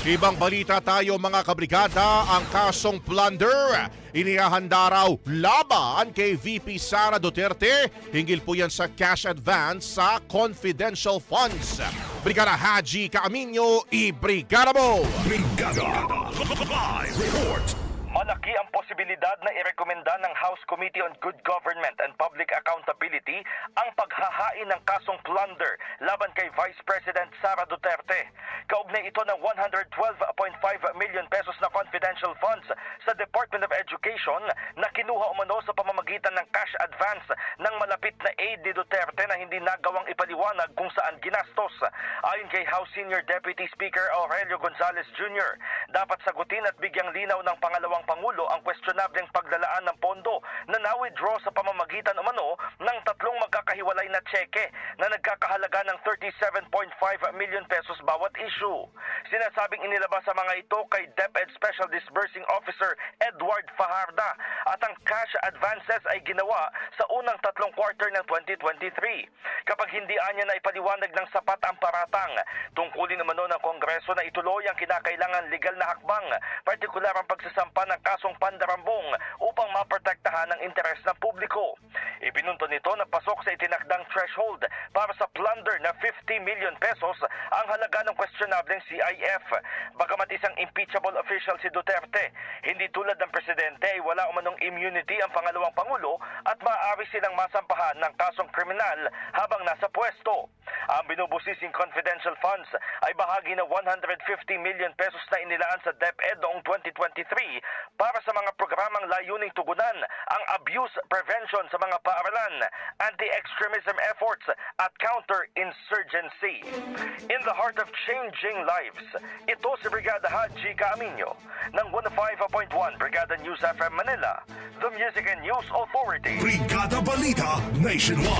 Ibang balita tayo mga kabrigada, ang kasong plunder. Inihahanda raw laban kay VP Sara Duterte. Hinggil po yan sa cash advance sa confidential funds. Brigada Haji Kaaminyo, i-brigada mo! Brigada Live Report Malaki ang posibilidad na irekomenda ng House Committee on Good Government and Public Accountability ang paghahain ng kasong plunder laban kay Vice President Sara Duterte. Kaugnay ito ng 112.5 million pesos na confidential funds sa Department of Education na kinuha umano sa pamamagitan ng cash advance ng malapit na aide ni Duterte na hindi nagawang ipaliwanag kung saan ginastos. Ayon kay House Senior Deputy Speaker Aurelio Gonzales Jr., dapat sagutin at bigyang linaw ng pangalawang Pangulo ang questionableng paglalaan ng pondo na na-withdraw sa pamamagitan umano ng tatlong magkakahiwalay na tseke na nagkakahalaga ng 37.5 million pesos bawat issue. Sinasabing inilabas sa mga ito kay DepEd Special Disbursing Officer Edward Fajarda at ang cash advances ay ginawa sa unang tatlong quarter ng 2023. Kapag hindi anya na ipaliwanag ng sapat ang paratang, tungkulin umano ng Kongreso na ituloy ang kinakailangan legal na hakbang, partikular ang pagsasampa ng kasong pandarambong upang maprotektahan ang interes ng publiko. Ibinunto nito na pasok sa itinakdang threshold para sa plunder na 50 million pesos ang halaga ng questionableng CIF. Bagamat isang impeachable official si Duterte, hindi tulad ng presidente ay wala umanong immunity ang pangalawang pangulo at maaari silang masampahan ng kasong kriminal habang nasa pwesto. Ang binubusising confidential funds ay bahagi ng 150 million pesos na inilaan sa DepEd noong 2023 para sa mga programang layuning tugunan ang abuse prevention sa mga paaralan, anti-extremism efforts at counter-insurgency. In the heart of changing lives, ito si Brigada Haji Kaaminyo ng 105.1 Brigada News FM Manila, the Music and News Authority. Brigada Balita Nationwide